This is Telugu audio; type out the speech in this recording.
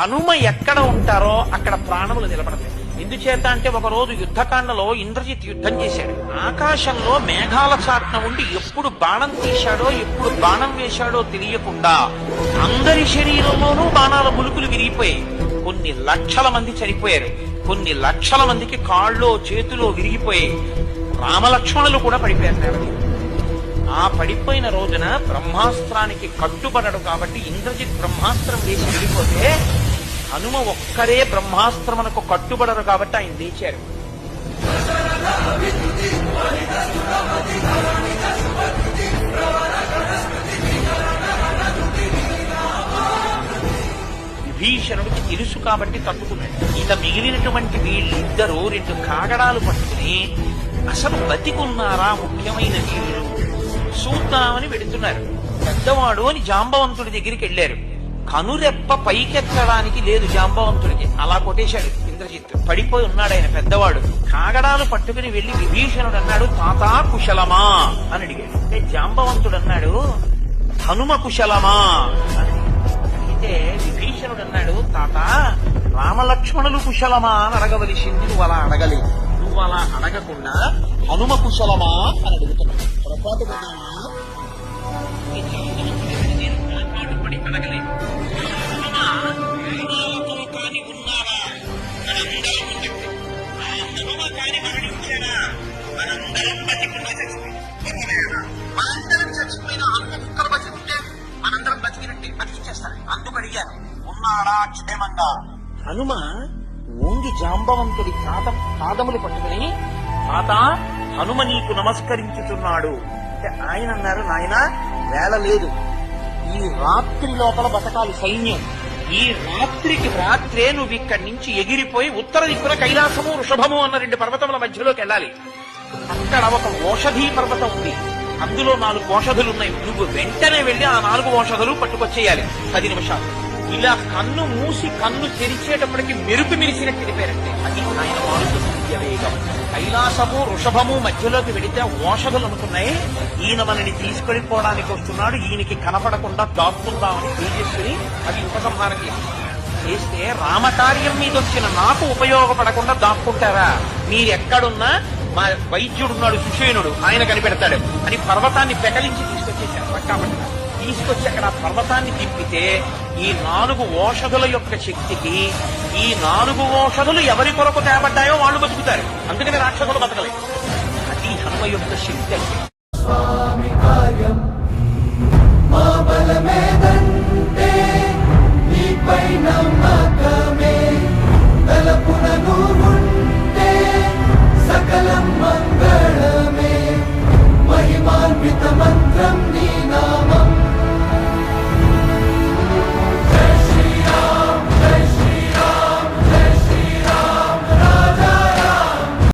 హనుమ ఎక్కడ ఉంటారో అక్కడ ప్రాణములు నిలబడతాయి. ఎందుచేత అంటే ఒకరోజు యుద్ధకాండలో ఇంద్రజిత్ యుద్ధం చేశాడు. ఆకాశంలో మేఘాల చాట్న ఉండి ఎప్పుడు బాణం తీశాడో ఎప్పుడు బాణం వేశాడో తెలియకుండా అందరి శరీరంలోనూ బాణాల ములుకులు విరిగిపోయాయి. కొన్ని లక్షల మంది చనిపోయారు. కొన్ని లక్షల మందికి కాళ్ళో చేతిలో విరిగిపోయాయి. రామలక్ష్మణులు కూడా పడిపోయారు ఆ పడిపోయిన రోజున బ్రహ్మాస్త్రానికి కట్టుబడడు కాబట్టి ఇంద్రజిత్ బ్రహ్మాస్త్రం వేసి వెళ్ళిపోతే హనుమ ఒక్కరే బ్రహ్మాస్త్రమునకు కట్టుబడరు కాబట్టి ఆయన లేచారు. విభీషణుడికి తెలుసు కాబట్టి తట్టుకున్నాడు. ఇక మిగిలినటువంటి వీళ్ళిద్దరూ రెండు కాగడాలు పట్టుకుని అసలు బతికున్నారా ముఖ్యమైన వీళ్ళు? చూద్దామని వెడుతున్నారు. పెద్దవాడు అని జాంబవంతుడి దగ్గరికి వెళ్ళారు. కనురెప్ప పైకెత్తడానికి లేదు జాంబవంతుడికి. అలా కొట్టేశాడు ఇంద్రజిత్. పడిపోయి ఉన్నాడు ఆయన పెద్దవాడు. కాగడాలు పట్టుకుని వెళ్ళి విభీషణుడు అన్నాడు తాతా కుశలమా? అని అడిగాడు. అంటే జాంబవంతుడు అన్నాడు హనుమ కుశలమా? అని అయితే విభీషణుడు అన్నాడు తాత రామలక్ష్మణులు కుశలమా? అని అడగవలసింది నువ్వు అలా అడగలేదు. నువ్వు అలా అడగకుండా హనుమ కుశలమా అని అడుగుతున్నావు పొరపాటు హనుమ ఓంగి జాంబవంతుడి పాదం పాదములు పట్టుకుని తాత హనుమ నీకు నమస్కరించుతున్నాడు అంటే ఆయన అన్నారు నాయన వేళ లేదు. ఈ రాత్రి లోపల బతకాలి సైన్యం. ఈ రాత్రికి రాత్రే నువ్వు ఇక్కడి నుంచి ఎగిరిపోయి ఉత్తర దిక్కున కైలాసము వృషభము అన్న రెండు పర్వతముల మధ్యలోకి వెళ్ళాలి. అక్కడ ఒక ఓషధీ పర్వతం ఉంది. అందులో నాలుగు ఓషధులు ఉన్నాయి నువ్వు వెంటనే వెళ్ళి ఆ నాలుగు ఓషధులు పట్టుకొచ్చేయాలి. పది నిమిషాలు. ఇలా కన్ను మూసి కన్ను తెరిచేటప్పటికి మెరుపు మెరిసినట్టు తెలిపారంటే అది ఆయన మారుతున్న వేగం కైలాసము వృషభము మధ్యలోకి వెడితే ఓషధులు అనుకున్నాయి ఈయన మనని తీసుకెళ్ళిపోవడానికి వస్తున్నాడు. ఈయనకి కనపడకుండా దాక్కుందామని తేజస్సుని అది ఉపసంహారం చేసింది చేస్తే రామకార్యం మీద వచ్చిన నాకు ఉపయోగపడకుండా దాక్కుంటారా? మీరెక్కడున్నా మా వైద్యుడున్నాడు సుషేనుడు ఆయన కనిపెడతాడు. అని పర్వతాన్ని పెకలించి తీసుకొచ్చేసారు పక్కా. తీసుకొచ్చి అక్కడ పర్వతాన్ని తిప్పితే ఈ నాలుగు ఓషధుల యొక్క శక్తికి ఈ నాలుగు ఓషధులు ఎవరి కొరకు తేబడ్డాయో వాళ్ళు బతుకుతారు. అందుకని రాక్షసులు బతకలేదు. అది హనుమ యొక్క శక్తి అంటే